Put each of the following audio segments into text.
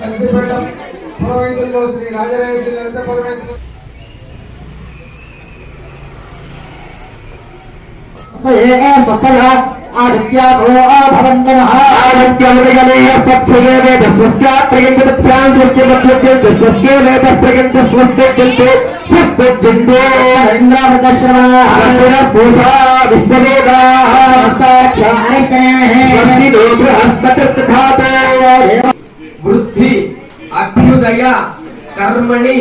కంచిపేట పురోహితుల్లో శ్రీ రాజరాజ లలిత పురోహితులు ఆదిత్యాసో భవంతనః ఆదిత్యముదగనే పక్షయే అభ్యుదయ కర్మణి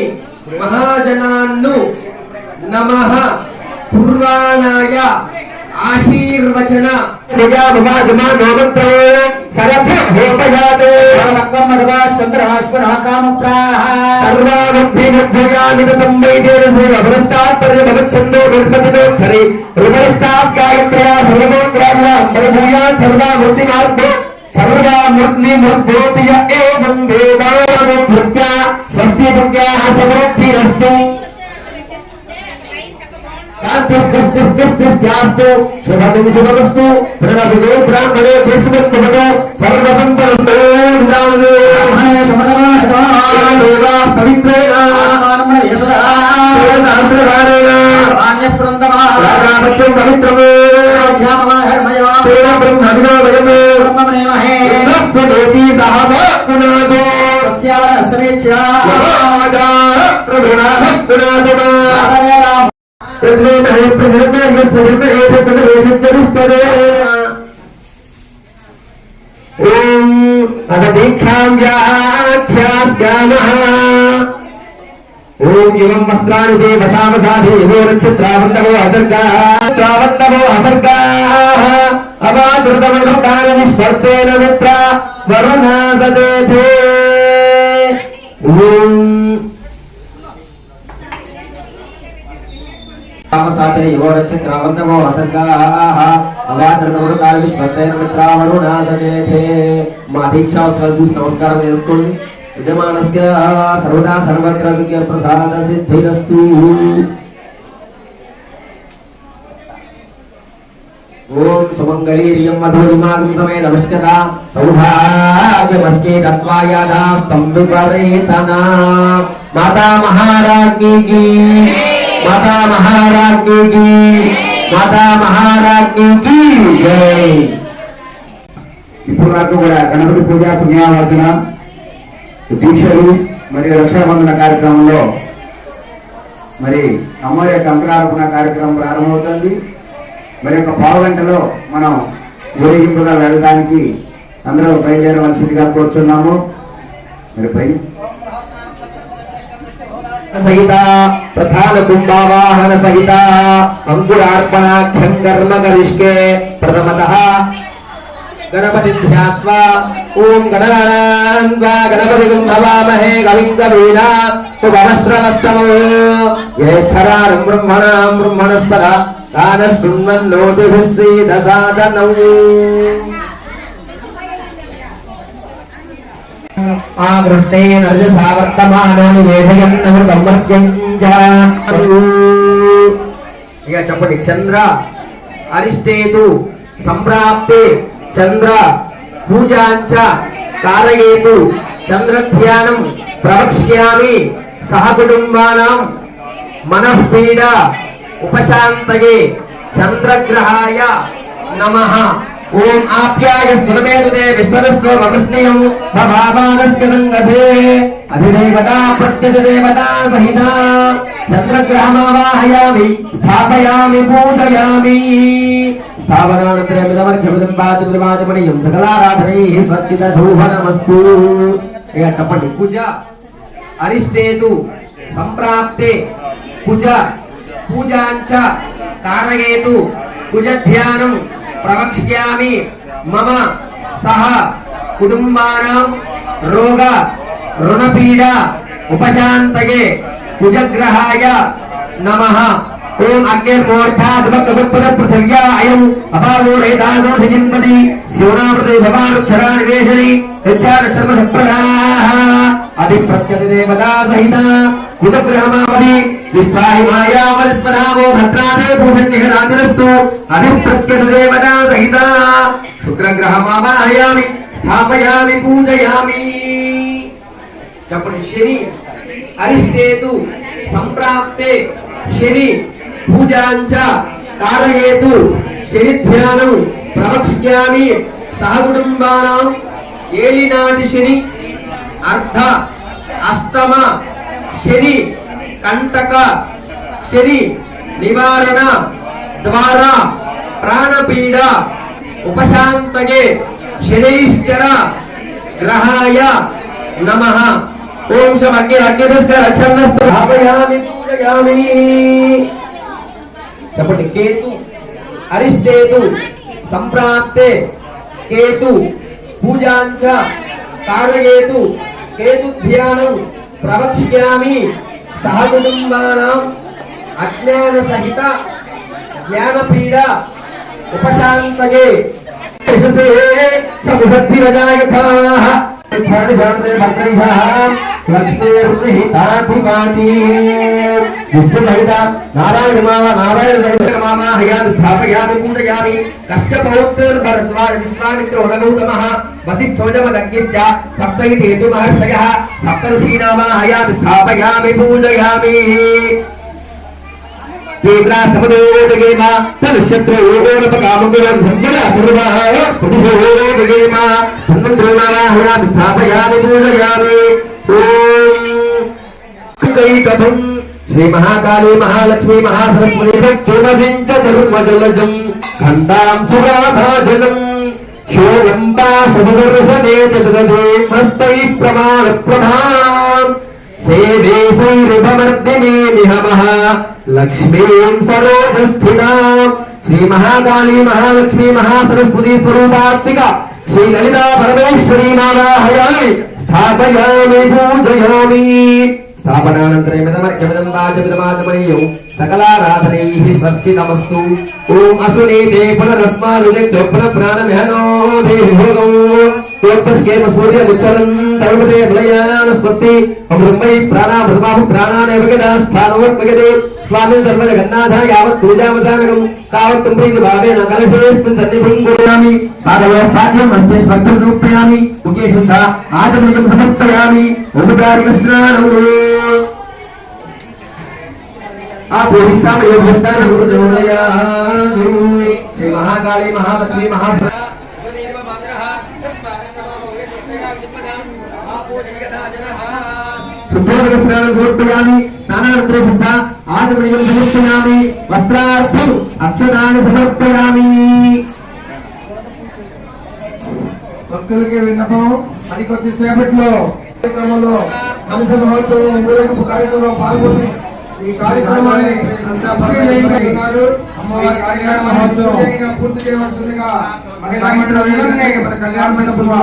మహాజనాన్ను నమ. పూర్వాణాయ ఆశీర్వచన. స్వస్తి శుభం శుభమస్తు ప్రణవిదో బ్రాహ్మణే దేశమత్తుమతో సర్వసంపరస్తో పవిత్రేణ రామాపత్యం పవిత్రము బ్రహ్మవినోదయము బ్రహ్మదేవి సహమాత్మనాదో ప్రభుణాభక్తునాథమా ప్రతిమహే ప్రతిమహే ప్రతిమహే ప్రతిమహే ఓం అద దీక్షాం వ్యాఖ్యాస్యామః ఓం ఇవం వస్త్రాణి తే వసావసాధి నక్షత్రావంతవో అసర్గా అసర్గా అవాదృతమనుకాన నిస్పర్తేన మిత్ర వరుణాసదేధే ఓం రామసాతే యువ నక్షత్రావంతమో అసర్గాః. అవాదృతముడు కాల విశ్వత్తైన మిత్రావరుణాసదేధే మా దీక్షావసరాలు చూసి నమస్కారం చేసుకోండి. యజమానస్య సర్వదా సర్వత్ర ప్రసాద సిద్ధిరస్తు. ఓం సుమంగళీర్యం మధురిమాగం సమే నమస్కత. సౌభాగ్యమస్కే తత్వాయాదాస్తం విపరీతనా మాతా మహారాజ్ఞి మాతా మహారాజ్ఞి మాతా మహారాజ్ఞి జై. ఇప్పుడు నాకు కూడా గణపతి పూజ పుణ్యావచన దీక్షలు మరియు రక్షాబంధన కార్యక్రమంలో మరి అమ్మవారి యొక్క అంతరారోపణ కార్యక్రమం ప్రారంభమవుతుంది. మరి ఒక పావు గంటలో మనం ఊరేగింపుగా వెళ్ళడానికి అందరూ బయలుదేరవలసిందిగా కోరుచున్నాము. మరి పై సహిత ప్రధాన కుంభావాహన సహిత అంకురార్పణాఖ్యం కర్మ కరిష్కే ప్రథమత. గణపతి ధ్యాత్వా ఓం గణానాన్వా గణపతి కుంభవామహే కవిం కవీనా ఉపమశ్రవస్తమో జ్యేష్ఠరాణం బ్రహ్మణాం బ్రహ్మణస్పద దాన శృణ్వన్నోతిభిः ఆగృష్టేన రజసా వర్తమానో ఇక చెప్పండి చంద్ర అరిష్టేతు సంప్రాప్తే చంద్ర పూజాంచ కారయేతు చంద్రధ్యానం ప్రవక్ష్యామి సహ కుటుంబానాం మనఃపీడ ఉపశాంతయే చంద్రగ్రహాయ నమః ఓం ఆప్యాయ స్ఫురమేదుదే విశ్వదస్తో వృష్ణయం భవామానస్య సంగతే అధిదేవతా ప్రత్యధిదేవతా సహిత చంద్రగ్రహమావాహయామి స్థాపయామి పూజయామి స్థాపనానంతరమిదమర్ఘ్యమిదం బాధిపతివాజమణీయం సకలారాధనై సచ్చిత శోభనమస్తు ఇక చెప్పండి పూజ అరిష్టేతు సంప్రాప్తే। కుజ పూజాంచ కారయేతు కుజ ధ్యానం ప్రవక్ష్యామి మమ సహ కుటుంబానాం రోగ రుణపీడ ఉపశాంతయే కుజగ్రహాయ నమ. ఓం అగ్నిర్మూర్ధాద్భక్తపుత్పద పృథివ్యా అయం అపాలోడేదానోషజిన్మతి శివనామృతి భవానుక్షరాణి వేషణి యచ్చార సర్వసప్రదాః అతి ప్రత్యతిదేవతా సహిత కుజగ్రహమావధి విశ్వాహి భద్రాదే భూషణ్యరాజరస్తు అతి సహిత. శుక్రగ్రహమావాహయామి స్థాపయామి పూజయామి. చెప్పండి శని అరిష్టేతు సంప్రాప్తే శని పూజాంచ కారయేతు శని ధ్యానం ప్రవక్ష్యామి సహకుటుంబానాం ఏలినాటి శని అర్ధ అష్టమ శని కంటక శని నివారణ ద్వారా ప్రాణపీడ ఉపశాంతగే శనైశ్చర గ్రహాయ నమ. ఓం శం అగ్ని అగ్నిస్కర ఛన్నస్తు భావయామి పూజయామి. చెప్పండి కేతు అరిష్టేతు సంప్రాప్తే కేతు పూజాంచ కారయేతు కేతు ధ్యానం ప్రవక్ష్యామి సహకుటుంబానాం అజ్ఞాన సహిత జ్ఞానపీడ ఉపశాంతయే. యశసే సముద్ధిరజాయథాః ధ్యాన జానతే నారాయణ మామ నారాయణ మామ హయామి స్థాపయామి పూజయామి కశ్యపౌత్రభరద్వాజ విశ్వామిత్ర వదగౌతమః వసిష్ఠోజమదగ్నిశ్చ సప్తైతి హేతు మహర్షయः సప్తఋషీనామా హయామి స్థాపయామి పూజయామి తీవ్ర సమదోదగేమ స్థాపయామి పూజయామి ఓం శ్రీ మహాకాళీ మహాలక్ష్మీ మహాసరస్వతి భక్తిమసించ సురాభాజనం శోయంబా శుభదర్శనే తదదే హస్తై ప్రమాణ ప్రభాం సేవే సైరుభమర్దినే నిహమః. లక్ష్మీం సరోజస్థితాం. శ్రీ మహాకాళీ మహాలక్ష్మీ మహాసరస్వతి స్వరూపాత్మిక శ్రీ లలితా పరమేశ్వరీ నారాయణామి స్థాపయామి పూజయామి స్థాపనానంతరమిదమర్ఘ్యమిదం వాచమిదమాచమనీయం సకలారాధనైః స్వర్చితమస్తు ఓం అసునీతే పునరస్మాలుజగ్ధో పునఃప్రాణమిహనో దేహోగం యోగస్కేమ సూర్య ముచ్చలం తరుణతే విలయానస్పత్తి అమృతమై ప్రాణామృతమాహు स्वामिन् सर्वजगन्नाथाय यावत् पूजावसानकम्, तावत् तुम्भैः भावेन कलशेऽस्मिन् सन्निधिं कुर्यामि पादलोपाद्यम् हस्ते स्पर्धं रूपयामि मुखे शुद्ध आचमनिकं समर्पयामि। औपचारिकस्नानं आपूजिताम योगस्नान गुरुदेवयाः महाकाली, महालक्ष्मी महा सुप्रोदस्नानं शुद्ध మహాలక్ష్మి మహా సమర్పయామి వస్త్రార్థం అక్షరాన్ని సమర్పయామి. భక్తులకి విన్నపం మరి కొద్ది సేపట్లో కార్యక్రమంలో కలిసి మహోత్సవం ఊరేగింపు కార్యక్రమంలో పాల్గొని ఈ కార్యక్రమాన్ని అంతా పరిగణిస్తున్నారు అమ్మవారి కళ్యాణ మహోత్సవం పూర్తి చేయవలసిందిగా మహిళా మండలి కళ్యాణ మండపంలో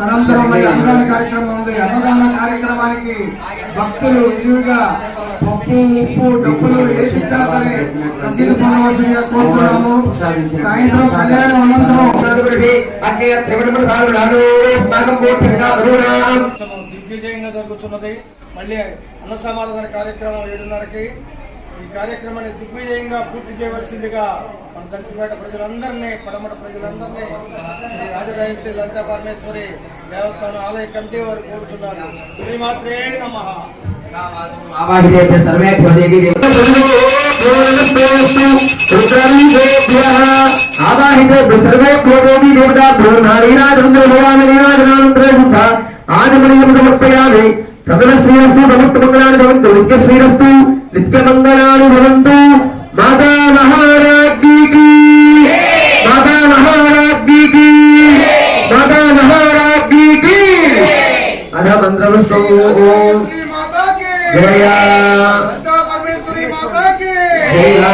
అనంతరం మరి అన్నదాన కార్యక్రమం ఉంది. అన్నదాన కార్యక్రమానికి భక్తులు విరివిగా పప్పు ఉప్పు డబ్బులు వేసిద్దా సరే రసీదు పొందవలసిందిగా కోరుతున్నాము సాయంత్రం కళ్యాణం అనంతరం. కార్యక్రమం దిగ్విజయంగా జరుగుతున్నది. మళ్ళీ అన్న సమారాధన కార్యక్రమం ఏడున్నరకి. ఈ కార్యక్రమాన్ని దిగ్విజయంగా పూర్తి చేయవలసిందిగా మన దర్శనపేట ప్రజలందరినీ పడమట ప్రజలందరినీ శ్రీ రాజరాజేశ్వరి లలితా పరమేశ్వరి దేవస్థానం ఆలయ కమిటీ వారు కోరుతున్నారు. శ్రీమాత్రే నమః. ఆవాహితే సర్వే దేవీ సర్వే దేవీ దేవతా నారీరాజేంద్రయామి ఆదిమణియం సమర్పయామి సదన శ్రీరస్తు సమస్త మంగళాన్ని భవంతు. నిత్య శ్రీరస్తు నిత్య మంగళాన్ని భవంతు మాతా మహారాజ్ఞీకి మాతా మహారాజ్ఞీకి మాతా మహారాజ్ఞీకి అధ మంత్రవస్తు శ్రీ మాతాకి జయ లలితా పరమేశ్వరి మాతాకి జయ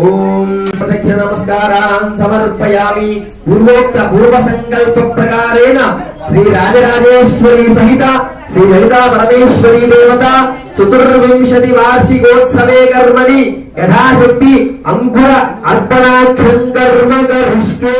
ఓం ప్రదక్షిణ నమస్కారాన్ సమర్పయామి. పూర్వోక్త పూర్వ సంకల్ప ప్రకారేణ శ్రీ రాజరాజేశ్వరి సహిత శ్రీ లలితా పరమేశ్వరి దేవత చతుర్వింశతి వార్షికోత్సవే కర్మణి యథాశక్తి అంకుర అర్పణాక్షం కర్మ కరిష్కే